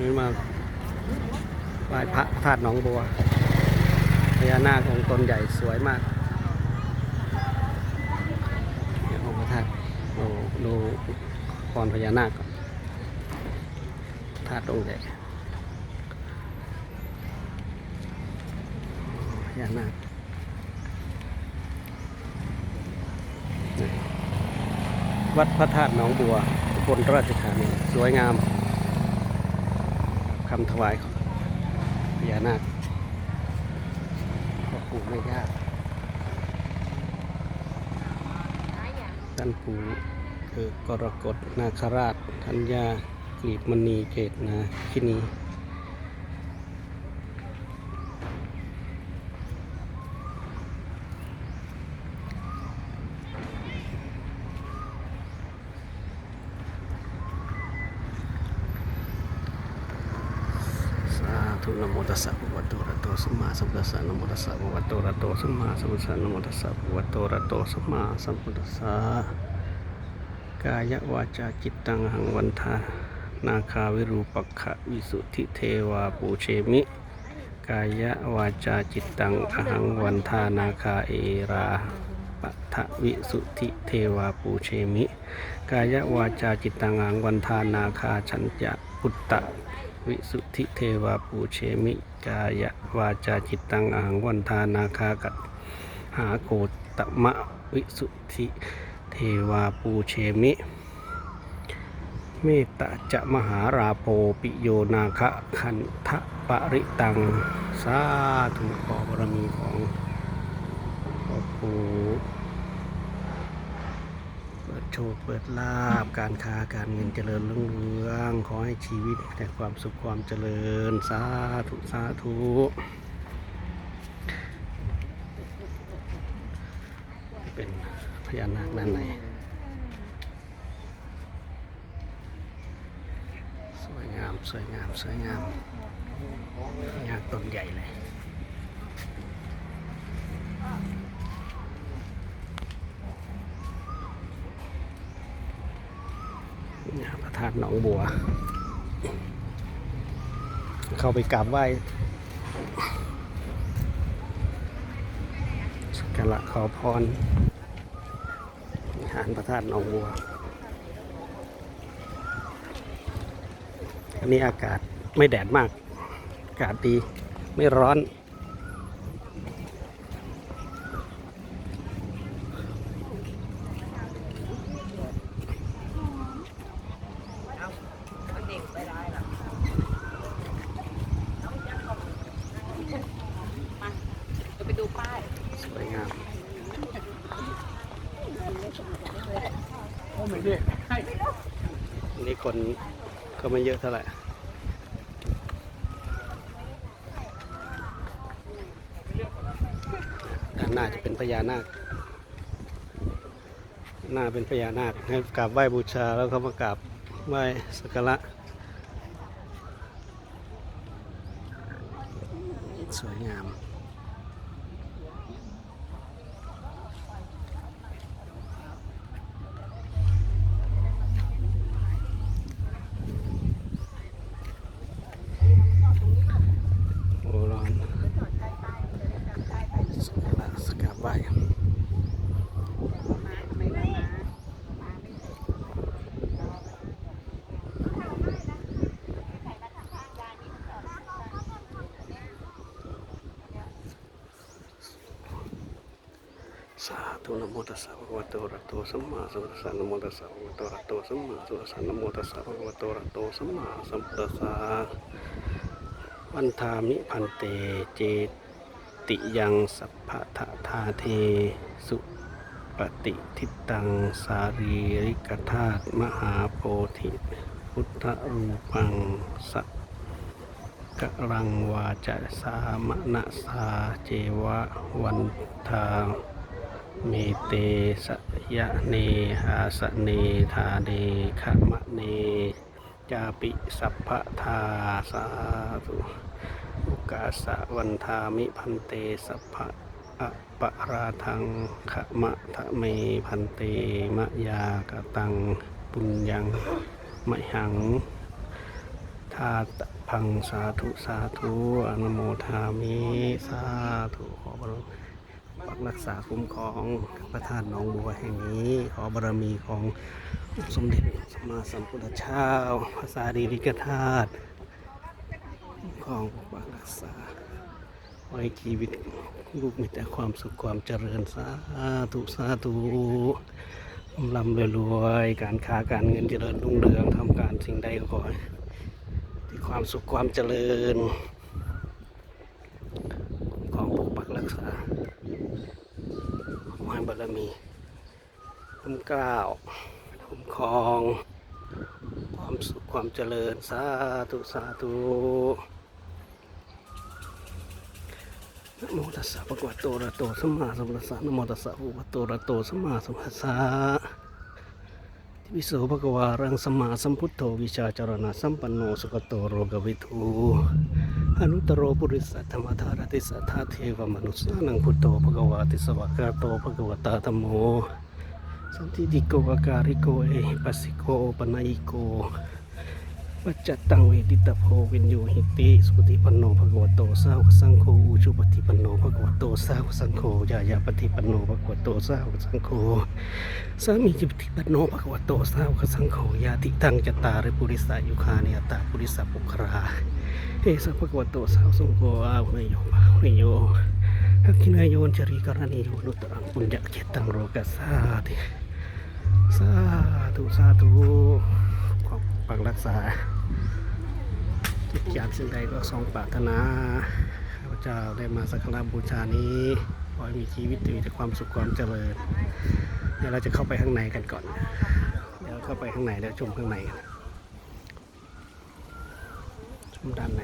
นี่มาไหว้พระธาตุหนองบัวพญานาคองค์ตนใหญ่สวยมากเนี่ยองค์พระธาตุดูดูพรพญานาคก่อนธาตุองค์ใหญ่พญานาควัดพระธาตุหนองบัวบลราชธานีสวยงาม คำถวายของพญานาคพ่อปู่ไม่ยากท่านปู่คือกรกฎนาคราช ทัญญากลีบมณีเกตนาคินี สาธุนะโมตัสสะภะวะโตระโตสัมมาสัมพุทธัสสะนะโมตัสสะภะวะโตระโตสัมมาสัมพุทธัสสะนะโมตัสสะภะวะโตระโตสัมมาสัมพุทธัสสะกายวาจาจิตตังหังวันทานาคาวิรูปักขะวิสุทธิเทวาปูเชมิ กายวาจาจิตตังอหังวันทานาคาเอราปัทวิสุทธิเทวาปูเชมิ กายวาจาจิตตังหังวันทานาคาฉันจะพุตตะ วิสุทธิเทวาปูเชมิกายวาจาจิตตังอาหังวันทานาคากัดหาโกตมะวิสุทธิเทวาปูเชมิ เมตตาจะมหาราโปปิโยนาคะคันทะปริตัง สาธุขอบารมีของพ่อปู่ โชค เปิดลาบ การค้าการเงินเจริญรุ่งเรือง ขอให้ชีวิตแต่ความสุขความเจริญ สาธุ สาธุเป็นพญานาคด้านในสวยงาม สวยงาม สวยงามพญานต้นใหญ่เลย นี่ครับ พระธาตุหนองบัว เข้าไปกราบไหว้สักการะขอพรวิหารพระธาตุหนองบัวอันนี้อากาศไม่แดดมาก อากาศดี ไม่ร้อน จะไปดูป้าย สวยงามนนี้คนก็ไม่เยอะเท่าไหร่ด้านหน้าจะเป็นพญานาค หน้าเป็นพญานาคให้กราบไหว้บูชาแล้วเขามากราบไหว้สักการะสวยงาม โอ้ร้อนสักการะสักการะไหว้ สาธุนโมตัสสะภะคะวะโตอะระโตสัมมาสัมพุทธัสสะนโมตัสสะภะคะวะโตอะระโตสัมมาสัมพุทธัสสะนโมตัสสะภะคะวะโตอะระหะโตสัมมาสัมพุทธัสสะวันทามิพันเตเจติยังสัพพะทะทาเทสุปฏิทิตังสารีริกธาตุมหาโพธิพุทธรูปังสักกรังวาจะสามณสาเจวะวันทา เมเตสยะเนหาสเนธาเนขมะเนจาปิสัพพะทาสาธุอุกาสะวันทามิพันเตสัพพะอะปะราทังขมะทะเมพันเตมะยากตังปุญญังมหังทาตพังสาธุสาธุอนุโมทามิสาธุขอบารมี ปักรักษาคุ้มครองพระธาตุหนองบัวแห่งนี้ ขอบารมีของสมเด็จสมมาสัมพุทธเจ้าพระสารีริกธาตุคุ้มครองปกปักรักษาไว้ชีวิตลูกมีแต่ความสุขความเจริญสาธุสาธุลำรวยๆการค้าการเงินเจริญรุ่งเรืองทำการสิ่งใดก็ขอให้ที่ความสุขความเจริญ ของปกปักรักษาารมีคุ้มกล้าวคุ้มครอง ความสุขความเจริญ สาธุ สาธุนโมตัสสะภะคะวะโตระโตสัมมาสัมพุทธัสสะนโมตัสสะภะคะวะโตระโตสัมมาสัมพุทธัสสะทิวิโสภะคะวารังสัมมาสัมพุทโธวิชาจารณะสัมปันโนสุขโตโรกวิทู อนุตตรโรปุริสัทธรรมธารติสัทธาเทวมนุสานังพุทโธภะควาติสวากาโตภะควตาธัมโม สันติติโกอาการิโกเอปัสสิโกปนัยโกปัจจตังเวทิตาโพวินโยหิติสุปฏิปันโนภะควะโตสาวกสังโฆอุชุปฏิปันโนภะควะโตสาวกสังโฆยายาปฏิปันโนภะควะโตสาวกสังโฆสามีจิปฏิปันโนภะควะโตสาวกสังโฆยาติตังจตตาริปุริสายุคานิยตาปุริสปุครา เอสะภะคะวโตสาวสงโฆอาหุโยมาหุโยทักขินายโยนจริกรณีโยนุตรังปุญญเจตังโรกัสสาติสาธุสาธุขอบปักรักษาทุกอย่างสิ่งใดก็ทรงปรารถนาข้าพเจ้าได้มาสักการะบูชานี้ขอให้มีชีวิตมีแต่ความสุขความเจริญเดี๋ยวเราจะเข้าไปข้างในกันก่อน เดี๋ยวเข้าไปข้างในแล้วชมข้างในกัน ชมด้านใน